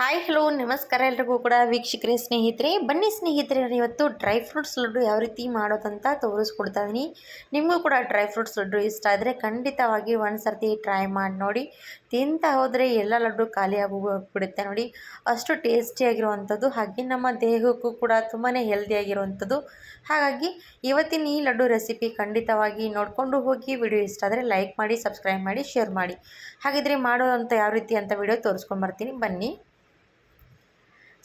Hi hello ನಮಸ್ಕಾರ ಎಲ್ರಿಗೂ ಕೂಡ ವೀಕ್ಷಕರೇ, ಸ್ನೇಹಿತರೆ. ಬನ್ನಿ ಸ್ನೇಹಿತರೆ ಇವತ್ತು ಡ್ರೈ ಫ್ರೂಟ್ಸ್ ಲಡ್ಡು ಯಾವ ರೀತಿ ಮಾಡೋದಂತ ತೋರಿಸ್ಕೊಡ್ತಾ ಇದ್ದೀನಿ ನಿಮಗೂ ಕೂಡ ಡ್ರೈ ಫ್ರೂಟ್ಸ್ ಲಡ್ಡು ಇಷ್ಟ ಆದರೆ ಖಂಡಿತವಾಗಿ ಒಂದು ಸರ್ತಿ ಟ್ರೈ ಮಾಡಿ ನೋಡಿ. ತಿಂತ ಹೋದರೆ ಎಲ್ಲ ಲಡ್ಡು ಖಾಲಿ ಬಿಡುತ್ತೆ ನೋಡಿ. ಅಷ್ಟು ಟೇಸ್ಟಿಯಾಗಿರುವಂಥದ್ದು ಹಾಗೆ ನಮ್ಮ ದೇಹಕ್ಕೂ ಕೂಡ ತುಂಬಾ ಹೆಲ್ದಿಯಾಗಿರುವಂಥದ್ದು ಹಾಗಾಗಿ ಇವತ್ತಿನ ಈ ಲಡ್ಡು ರೆಸಿಪಿ ಖಂಡಿತವಾಗಿ ನೋಡಿಕೊಂಡು ಹೋಗಿ ವಿಡಿಯೋ ಇಷ್ಟ ಆದರೆ ಲೈಕ್ ಮಾಡಿ ಸಬ್ಸ್ಕ್ರೈಬ್ ಮಾಡಿ ಶೇರ್ ಮಾಡಿ. ಹಾಗಿದ್ರೆ ಮಾಡೋದಂಥ ಯಾವ ರೀತಿ ಅಂತ ವಿಡಿಯೋ ತೋರಿಸ್ಕೊಂಡು ಬರ್ತೀನಿ. ಬನ್ನಿ.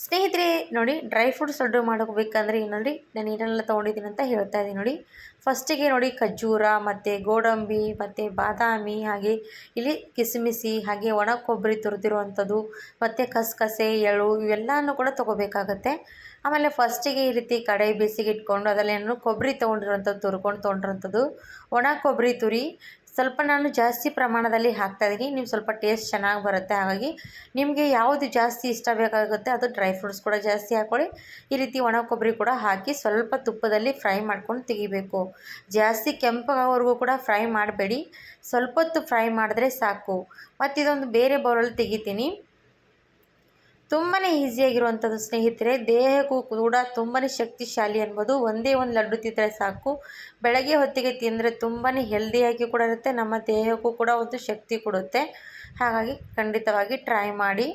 ಸ್ನೇಹಿತರೆ, ನೋಡಿ ಡ್ರೈ ಫ್ರೂಟ್ಸ್ ಲಡ್ಡು ಮಾಡ್ಕೋಬೇಕಂದ್ರೆ ನೋಡಿ ನಾನು ಏನೆಲ್ಲ ತೊಗೊಂಡಿದ್ದೀನಿ ಅಂತ ಹೇಳ್ತಾ ಇದ್ದೀನಿ ನೋಡಿ. ಫಸ್ಟಿಗೆ ನೋಡಿ ಖರ್ಜೂರ ಮತ್ತು ಗೋಡಂಬಿ, ಮತ್ತು ಬಾದಾಮಿ, ಹಾಗೆ ಇಲ್ಲಿ ಕಿಸ್ಮಿಸಿ, ಹಾಗೆ ಒಣ ಕೊಬ್ಬರಿ ತುರಿದಿರುವಂಥದ್ದು, ಮತ್ತು ಕಸಕಸೆ, ಎಳ್ಳು ಇವೆಲ್ಲನೂ ಕೂಡ ತೊಗೋಬೇಕಾಗತ್ತೆ. ಆಮೇಲೆ ಫಸ್ಟಿಗೆ ಈ ರೀತಿ ಕಡಾಯಿ ಬಿಸಿಗೆ ಇಟ್ಕೊಂಡು ಅದರಲ್ಲಿ ಕೊಬ್ಬರಿ ತೊಗೊಂಡಿರುವಂಥದ್ದು, ತುರ್ಕೊಂಡು ತೊಗೊಂಡಿರೋಂಥದ್ದು ಒಣ ಕೊಬ್ಬರಿ ತುರಿ ಸ್ವಲ್ಪ ನಾನು ಜಾಸ್ತಿ ಪ್ರಮಾಣದಲ್ಲಿ ಹಾಕ್ತಾ ಇದ್ದೀನಿ. ನೀವು ಸ್ವಲ್ಪ ಟೇಸ್ಟ್ ಚೆನ್ನಾಗಿ ಬರುತ್ತೆ. ಹಾಗಾಗಿ ನಿಮಗೆ ಯಾವುದು ಜಾಸ್ತಿ ಇಷ್ಟ ಬೇಕಾಗುತ್ತೆ ಅದು ಡ್ರೈ ಫ್ರೂಟ್ಸ್ ಕೂಡ ಜಾಸ್ತಿ ಹಾಕ್ಕೊಳ್ಳಿ ಈ ರೀತಿ ಒಣ ಕೊಬ್ಬರಿ ಕೂಡ ಹಾಕಿ ಸ್ವಲ್ಪ ತುಪ್ಪದಲ್ಲಿ ಫ್ರೈ ಮಾಡ್ಕೊಂಡು ತೆಗಿಬೇಕು. ಜಾಸ್ತಿ ಕೆಂಪಾಗೋವರೆಗೂ ಕೂಡ ಫ್ರೈ ಮಾಡಬೇಡಿ. ಸ್ವಲ್ಪ ಹೊತ್ತು ಫ್ರೈ ಮಾಡಿದ್ರೆ ಸಾಕು. ಮತ್ತು ಇದೊಂದು ಬೇರೆ ಬೌಲಲ್ಲಿ ತೆಗಿತೀನಿ. ತುಂಬಾ ಈಸಿಯಾಗಿರುವಂಥದ್ದು ಸ್ನೇಹಿತರೆ, ದೇಹಕ್ಕೂ ಕೂಡ ತುಂಬಾ ಶಕ್ತಿಶಾಲಿ ಅನ್ಬೋದು ಒಂದೇ ಒಂದು ಲಡ್ಡು ತಿಂದರೆ ಸಾಕು. ಬೆಳಗ್ಗೆ ಹೊತ್ತಿಗೆ ತಿಂದರೆ ತುಂಬಾ ಹೆಲ್ದಿಯಾಗಿ ಕೂಡ ಇರುತ್ತೆ, ನಮ್ಮ ದೇಹಕ್ಕೂ ಕೂಡ ಒಂದು ಶಕ್ತಿ ಕೊಡುತ್ತೆ. ಹಾಗಾಗಿ ಖಂಡಿತವಾಗಿ ಟ್ರೈ ಮಾಡಿ.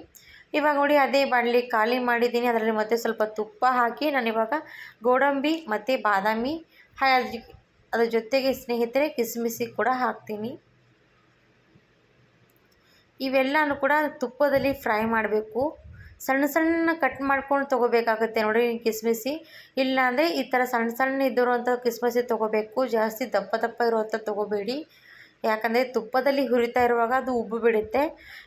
ಇವಾಗ ನೋಡಿ, ಅದೇ ಬಾಣಲಿ ಖಾಲಿ ಮಾಡಿದ್ದೀನಿ. ಅದರಲ್ಲಿ ಮತ್ತೆ ಸ್ವಲ್ಪ ತುಪ್ಪ ಹಾಕಿ ನಾನು ಇವಾಗ ಗೋಡಂಬಿ ಮತ್ತು ಬಾದಾಮಿ, ಹಾಗೆ ಅದ್ರ ಜೊತೆಗೆ ಸ್ನೇಹಿತರೆ ಕಿಸ್ಮಿಸಿ ಕೂಡ ಹಾಕ್ತೀನಿ. ಇವೆಲ್ಲನೂ ಕೂಡ ತುಪ್ಪದಲ್ಲಿ ಫ್ರೈ ಮಾಡಬೇಕು. ಸಣ್ಣ ಸಣ್ಣ ಕಟ್ ಮಾಡ್ಕೊಂಡು ತೊಗೋಬೇಕಾಗುತ್ತೆ ನೋಡಿ ಕಿಸ್ಮಿಸಿ. ಇಲ್ಲಾಂದರೆ ಈ ಥರ ಸಣ್ಣ ಸಣ್ಣ ಇದ್ದಿರುವಂಥ ಕಿಸ್ಮಿಸಿ ತೊಗೋಬೇಕು. ಜಾಸ್ತಿ ದಪ್ಪ ದಪ್ಪ ಇರುವಂಥ ತೊಗೋಬೇಡಿ. ಯಾಕಂದರೆ ತುಪ್ಪದಲ್ಲಿ ಹುರಿತಾ ಇರುವಾಗ ಅದು ಉಬ್ಬು ಬಿಡುತ್ತೆ.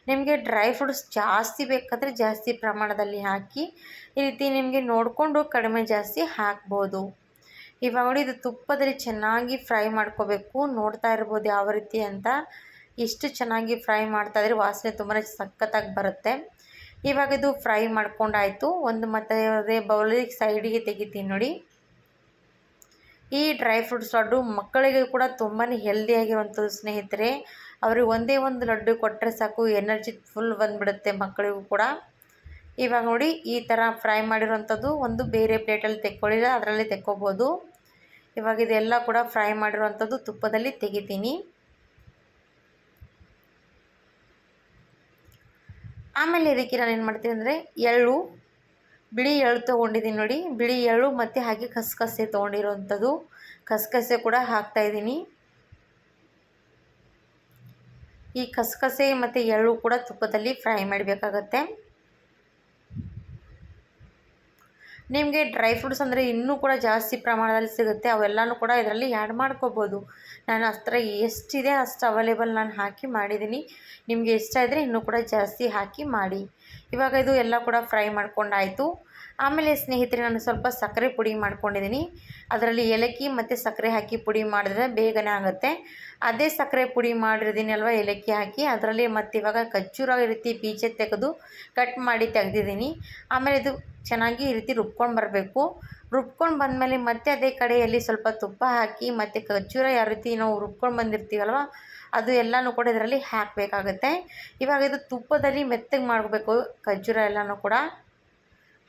ನಿಮಗೆ ಡ್ರೈ ಫ್ರೂಟ್ಸ್ ಜಾಸ್ತಿ ಬೇಕಾದರೆ ಜಾಸ್ತಿ ಪ್ರಮಾಣದಲ್ಲಿ ಹಾಕಿ, ಈ ರೀತಿ ನಿಮಗೆ ನೋಡಿಕೊಂಡು ಕಡಿಮೆ ಜಾಸ್ತಿ ಹಾಕ್ಬೋದು. ಇವಾಗ ನೋಡಿ, ಇದು ತುಪ್ಪದಲ್ಲಿ ಚೆನ್ನಾಗಿ ಫ್ರೈ ಮಾಡ್ಕೋಬೇಕು. ನೋಡ್ತಾ ಇರ್ಬೋದು ಯಾವ ರೀತಿ ಅಂತ. ಎಷ್ಟು ಚೆನ್ನಾಗಿ ಫ್ರೈ ಮಾಡ್ತಾಯಿದ್ರೆ ವಾಸನೆ ತುಂಬಾ ಸಖತ್ತಾಗಿ ಬರುತ್ತೆ. ಇವಾಗ ಇದು ಫ್ರೈ ಮಾಡ್ಕೊಂಡಾಯಿತು. ಒಂದು ಮತ್ತು ಅದೇ ಬೌಲಿಗೆ ಸೈಡಿಗೆ ತೆಗಿತೀನಿ ನೋಡಿ. ಈ ಡ್ರೈ ಫ್ರೂಟ್ಸ್ ಲಡ್ಡು ಮಕ್ಕಳಿಗೆ ಕೂಡ ತುಂಬಾ ಹೆಲ್ದಿಯಾಗಿರುವಂಥದ್ದು ಸ್ನೇಹಿತರೆ. ಅವ್ರಿಗೆ ಒಂದೇ ಒಂದು ಲಡ್ಡು ಕೊಟ್ಟರೆ ಸಾಕು ಎನರ್ಜಿ ಫುಲ್ ಬಂದುಬಿಡುತ್ತೆ ಮಕ್ಕಳಿಗೂ ಕೂಡ. ಇವಾಗ ನೋಡಿ ಈ ಥರ ಫ್ರೈ ಮಾಡಿರೋವಂಥದ್ದು. ಒಂದು ಬೇರೆ ಪ್ಲೇಟಲ್ಲಿ ತೆಕ್ಕೊಳ್ಳಿಲ್ಲ, ಅದರಲ್ಲಿ ತೆಕ್ಕೋಬೋದು. ಇವಾಗ ಇದೆಲ್ಲ ಕೂಡ ಫ್ರೈ ಮಾಡಿರುವಂಥದ್ದು ತುಪ್ಪದಲ್ಲಿ ತೆಗಿತೀನಿ. ಆಮೇಲೆ ಇದಕ್ಕೆ ನಾನು ಏನು ಮಾಡ್ತೀನಿ ಅಂದರೆ ಎಳ್ಳು, ಬಿಳಿ ಎಳ್ಳು ತೊಗೊಂಡಿದ್ದೀನಿ ನೋಡಿ. ಬಿಳಿ ಎಳ್ಳು ಮತ್ತು ಹಾಗೆ ಕಸಕಸೆ ತೊಗೊಂಡಿರೋವಂಥದ್ದು ಕಸಕಸೆ ಕೂಡ ಹಾಕ್ತಾಯಿದ್ದೀನಿ ಈ ಕಸಕಸೆ ಮತ್ತು ಎಳ್ಳು ಕೂಡ ತುಪ್ಪದಲ್ಲಿ ಫ್ರೈ ಮಾಡಬೇಕಾಗತ್ತೆ. ನಿಮಗೆ ಡ್ರೈ ಫ್ರೂಟ್ಸ್ ಅಂದರೆ ಇನ್ನೂ ಕೂಡ ಜಾಸ್ತಿ ಪ್ರಮಾಣದಲ್ಲಿ ಸಿಗುತ್ತೆ. ಅವೆಲ್ಲನೂ ಕೂಡ ಇದರಲ್ಲಿ ಆ್ಯಡ್ ಮಾಡ್ಕೋಬೋದು. ನಾನು ಅಷ್ಟರ ಎಷ್ಟಿದೆ ಅಷ್ಟು ಅವೈಲೇಬಲ್ ನಾನು ಹಾಕಿ ಮಾಡಿದ್ದೀನಿ ನಿಮಗೆ ಇಷ್ಟ ಇದ್ದರೆ ಇನ್ನೂ ಕೂಡ ಜಾಸ್ತಿ ಹಾಕಿ ಮಾಡಿ. ಇವಾಗ ಇದು ಎಲ್ಲ ಕೂಡ ಫ್ರೈ ಮಾಡ್ಕೊಂಡಾಯಿತು. ಆಮೇಲೆ ಸ್ನೇಹಿತರೆ, ನಾನು ಸ್ವಲ್ಪ ಸಕ್ಕರೆ ಪುಡಿ ಮಾಡ್ಕೊಂಡಿದ್ದೀನಿ ಅದರಲ್ಲಿ ಏಲಕ್ಕಿ ಮತ್ತು ಸಕ್ಕರೆ ಹಾಕಿ ಪುಡಿ ಮಾಡಿದ್ರೆ ಬೇಗನೆ ಆಗುತ್ತೆ. ಅದೇ ಸಕ್ಕರೆ ಪುಡಿ ಮಾಡಿರ್ತೀನಿ ಅಲ್ವಾ ಏಲಕ್ಕಿ ಹಾಕಿ. ಅದರಲ್ಲಿ ಮತ್ತು ಇವಾಗ ಖಜ್ಜೂರ ಈ ರೀತಿ ಬೀಜ ತೆಗೆದು ಕಟ್ ಮಾಡಿ ತೆಗೆದಿದ್ದೀನಿ. ಆಮೇಲೆ ಇದು ಚೆನ್ನಾಗಿ ಈ ರೀತಿ ರುಬ್ಕೊಂಡು ಬರಬೇಕು. ರುಬ್ಕೊಂಡು ಬಂದಮೇಲೆ ಮತ್ತೆ ಅದೇ ಕಡೆಯಲ್ಲಿ ಸ್ವಲ್ಪ ತುಪ್ಪ ಹಾಕಿ, ಮತ್ತು ಖರ್ಜೂರ ಯಾವ ರೀತಿ ನಾವು ರುಬ್ಕೊಂಡು ಬಂದಿರ್ತೀವಲ್ವ, ಅದು ಎಲ್ಲನೂ ಕೂಡ ಇದರಲ್ಲಿ ಹಾಕಬೇಕಾಗುತ್ತೆ. ಇವಾಗ ಇದು ತುಪ್ಪದಲ್ಲಿ ಮೆತ್ತಗೆ ಮಾಡಬೇಕು ಖರ್ಜೂರ ಎಲ್ಲನೂ ಕೂಡ.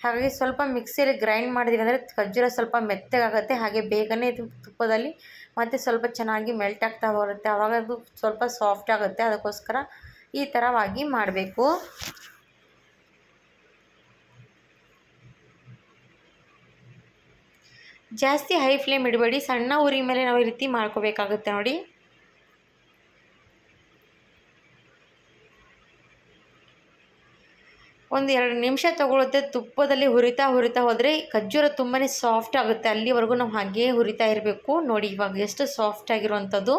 ಹಾಗಾಗಿ ಸ್ವಲ್ಪ ಮಿಕ್ಸಿಯಲ್ಲಿ ಗ್ರೈಂಡ್ ಮಾಡಿದ್ವಿ ಅಂದರೆ ಖರ್ಜೂರ ಸ್ವಲ್ಪ ಮೆತ್ತಗಾಗುತ್ತೆ, ಹಾಗೆ ಬೇಗನೆ ಇದು ತುಪ್ಪದಲ್ಲಿ ಮತ್ತು ಸ್ವಲ್ಪ ಚೆನ್ನಾಗಿ ಮೆಲ್ಟ್ ಆಗ್ತಾ ಬರುತ್ತೆ. ಆವಾಗ ಅದು ಸ್ವಲ್ಪ ಸಾಫ್ಟ್ ಆಗುತ್ತೆ. ಅದಕ್ಕೋಸ್ಕರ ಈ ಥರವಾಗಿ ಮಾಡಬೇಕು. ಜಾಸ್ತಿ ಹೈ ಫ್ಲೇಮ್ ಇಡಬೇಡಿ. ಸಣ್ಣ ಉರಿ ಮೇಲೆ ನಾವು ಈ ರೀತಿ ಮಾಡ್ಕೋಬೇಕಾಗುತ್ತೆ ನೋಡಿ. ಒಂದು ಎರಡು ನಿಮಿಷ ತೊಗೊಳುತ್ತೆ, ತುಪ್ಪದಲ್ಲಿ ಹುರಿತಾ ಹುರಿತಾ ಹೋದರೆ ಖಜ್ಜೂರ ತುಂಬಾ ಸಾಫ್ಟ್ ಆಗುತ್ತೆ. ಅಲ್ಲಿವರೆಗೂ ನಾವು ಹಾಗೇ ಹುರಿತಾ ಇರಬೇಕು. ನೋಡಿ ಇವಾಗ ಎಷ್ಟು ಸಾಫ್ಟ್ ಆಗಿರುವಂಥದ್ದು.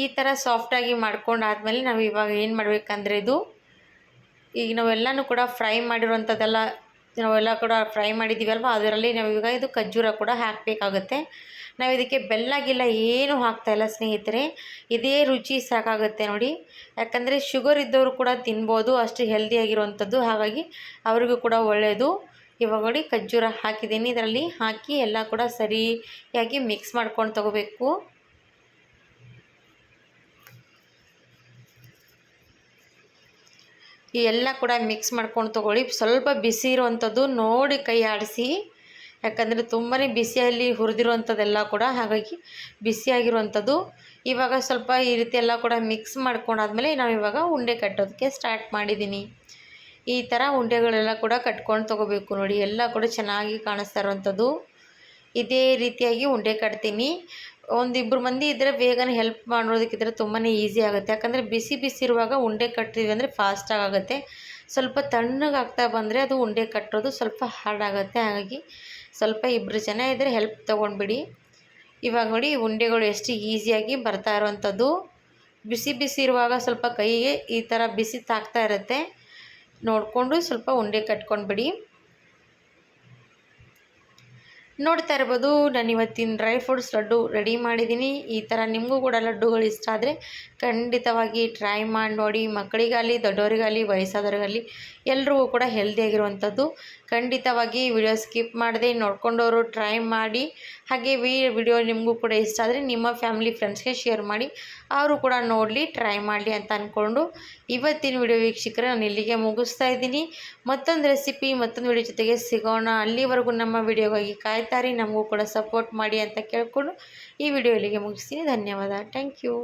ಈ ಥರ ಸಾಫ್ಟಾಗಿ ಮಾಡ್ಕೊಂಡಾದ್ಮೇಲೆ ನಾವು ಇವಾಗ ಏನು ಮಾಡಬೇಕಂದ್ರೆ ಇದು, ಈಗ ನಾವೆಲ್ಲನೂ ಕೂಡ ಫ್ರೈ ಮಾಡಿರುವಂಥದ್ದೆಲ್ಲ ನಾವೆಲ್ಲ ಕೂಡ ಫ್ರೈ ಮಾಡಿದ್ದೀವಲ್ವ? ಅದರಲ್ಲಿ ನಾವು ಇವಾಗ ಇದು ಖರ್ಜೂರ ಕೂಡ ಹಾಕಬೇಕಾಗುತ್ತೆ. ನಾವು ಇದಕ್ಕೆ ಬೆಲ್ಲ, ಗಿಲ್ಲ ಏನೂ ಹಾಕ್ತಾಯಿಲ್ಲ ಸ್ನೇಹಿತರೆ. ಇದೇ ರುಚಿ ಸಾಕಾಗುತ್ತೆ ನೋಡಿ. ಯಾಕಂದರೆ ಶುಗರ್ ಇದ್ದವರು ಕೂಡ ತಿನ್ಬೋದು, ಅಷ್ಟು ಹೆಲ್ದಿಯಾಗಿರುವಂಥದ್ದು ಹಾಗಾಗಿ ಅವರಿಗೂ ಕೂಡ ಒಳ್ಳೆಯದು ಇವಾಗ ನೋಡಿ ಖರ್ಜೂರ ಹಾಕಿದ್ದೀನಿ. ಇದರಲ್ಲಿ ಹಾಕಿ ಎಲ್ಲ ಕೂಡ ಸರಿಯಾಗಿ ಮಿಕ್ಸ್ ಮಾಡ್ಕೊಂಡು ತಗೋಬೇಕು. ಈ ಎಲ್ಲ ಕೂಡ ಮಿಕ್ಸ್ ಮಾಡ್ಕೊಂಡು ತೊಗೊಳ್ಳಿ. ಸ್ವಲ್ಪ ಬಿಸಿ ಇರುವಂಥದ್ದು ನೋಡಿ ಕೈ ಆಡಿಸಿ. ಯಾಕಂದರೆ ತುಂಬಾ ಬಿಸಿಯಲ್ಲಿ ಹುರಿದಿರುವಂಥದ್ದೆಲ್ಲ ಕೂಡ ಹಾಗಾಗಿ ಬಿಸಿಯಾಗಿರುವಂಥದ್ದು ಇವಾಗ ಸ್ವಲ್ಪ ಈ ರೀತಿ ಎಲ್ಲ ಕೂಡ ಮಿಕ್ಸ್ ಮಾಡ್ಕೊಂಡಾದ್ಮೇಲೆ ನಾವು ಇವಾಗ ಉಂಡೆ ಕಟ್ಟೋದಕ್ಕೆ ಸ್ಟಾರ್ಟ್ ಮಾಡಿದ್ದೀನಿ ಈ ಥರ ಉಂಡೆಗಳೆಲ್ಲ ಕೂಡ ಕಟ್ಕೊಂಡು ತೊಗೋಬೇಕು ನೋಡಿ. ಎಲ್ಲ ಕೂಡ ಚೆನ್ನಾಗಿ ಕಾಣಿಸ್ತಾ ಇರುವಂಥದ್ದು ಇದೇ ರೀತಿಯಾಗಿ ಉಂಡೆ ಕಟ್ತೀನಿ. ಒಂದಿಬ್ಬರು ಮಂದಿ ಇದ್ದರೆ ಬೇಗನೆ ಹೆಲ್ಪ್ ಮಾಡೋದಕ್ಕಿದ್ರೆ ತುಂಬಾ ಈಸಿ ಆಗುತ್ತೆ. ಯಾಕಂದರೆ ಬಿಸಿ ಬಿಸಿ ಇರುವಾಗ ಉಂಡೆ ಕಟ್ಟಿದ್ವಿ ಅಂದರೆ ಫಾಸ್ಟಾಗಿ ಆಗುತ್ತೆ. ಸ್ವಲ್ಪ ತಣ್ಣಗಾಗ್ತಾ ಬಂದರೆ ಅದು ಉಂಡೆ ಕಟ್ಟೋದು ಸ್ವಲ್ಪ ಹಾರ್ಡ್ ಆಗುತ್ತೆ. ಹಾಗಾಗಿ ಸ್ವಲ್ಪ ಇಬ್ಬರು ಜನ ಇದ್ದರೆ ಹೆಲ್ಪ್ ತೊಗೊಂಡ್ಬಿಡಿ. ಇವಾಗ ನೋಡಿ ಉಂಡೆಗಳು ಎಷ್ಟು ಈಸಿಯಾಗಿ ಬರ್ತಾ ಇರೋವಂಥದ್ದು. ಬಿಸಿ ಬಿಸಿ ಇರುವಾಗ ಸ್ವಲ್ಪ ಕೈಗೆ ಈ ಥರ ಬಿಸಿ ತಾಗ್ತಾ ಇರುತ್ತೆ. ನೋಡಿಕೊಂಡು ಸ್ವಲ್ಪ ಉಂಡೆ ಕಟ್ಕೊಂಡ್ಬಿಡಿ. ನೋಡ್ತಾ ಇರ್ಬೋದು. ನಾನು ಇವತ್ತಿನ ಡ್ರೈ ಫ್ರೂಟ್ಸ್ ಲಡ್ಡು ರೆಡಿ ಮಾಡಿದ್ದೀನಿ ಈ ಥರ ನಿಮಗೂ ಕೂಡ ಲಡ್ಡುಗಳು ಇಷ್ಟ ಆದರೆ ಖಂಡಿತವಾಗಿ ಟ್ರೈ ಮಾಡಿ ನೋಡಿ. ಮಕ್ಕಳಿಗಾಗಲಿ ದೊಡ್ಡವರಿಗಾಗಲಿ ವಯಸ್ಸಾದವ್ರಿಗಾಗಲಿ ಎಲ್ರಿಗೂ ಕೂಡ ಹೆಲ್ದಿಯಾಗಿರುವಂಥದ್ದು ಖಂಡಿತವಾಗಿ ವಿಡಿಯೋ ಸ್ಕಿಪ್ ಮಾಡದೆ. ನೋಡ್ಕೊಂಡವರು ಟ್ರೈ ಮಾಡಿ. ಹಾಗೆ ವಿ ವಿಡಿಯೋ ನಿಮಗೂ ಕೂಡ ಇಷ್ಟ ಆದರೆ ನಿಮ್ಮ ಫ್ಯಾಮಿಲಿ ಫ್ರೆಂಡ್ಸ್ಗೆ ಶೇರ್ ಮಾಡಿ. ಅವರು ಕೂಡ ನೋಡಲಿ ಟ್ರೈ ಮಾಡಲಿ ಅಂತ ಅಂದ್ಕೊಂಡು ಇವತ್ತಿನ ವಿಡಿಯೋ ವೀಕ್ಷಕರೇ ನಾನು ಇಲ್ಲಿಗೆ ಮುಗಿಸ್ತಾ ಇದ್ದೀನಿ. ಮತ್ತೊಂದು ರೆಸಿಪಿ ಮತ್ತೊಂದು ವಿಡಿಯೋ ಜೊತೆಗೆ ಸಿಗೋಣ. ಅಲ್ಲಿವರೆಗೂ ನಮ್ಮ ವಿಡಿಯೋಗಾಗಿ ಕಾಯ್ತಾರಿ, ನಮಗೂ ಕೂಡ ಸಪೋರ್ಟ್ ಮಾಡಿ ಅಂತ ಕೇಳಿಕೊಂಡು ಈ ವಿಡಿಯೋ ಇಲ್ಲಿಗೆ ಮುಗಿಸ್ತೀನಿ. ಧನ್ಯವಾದ. Thank you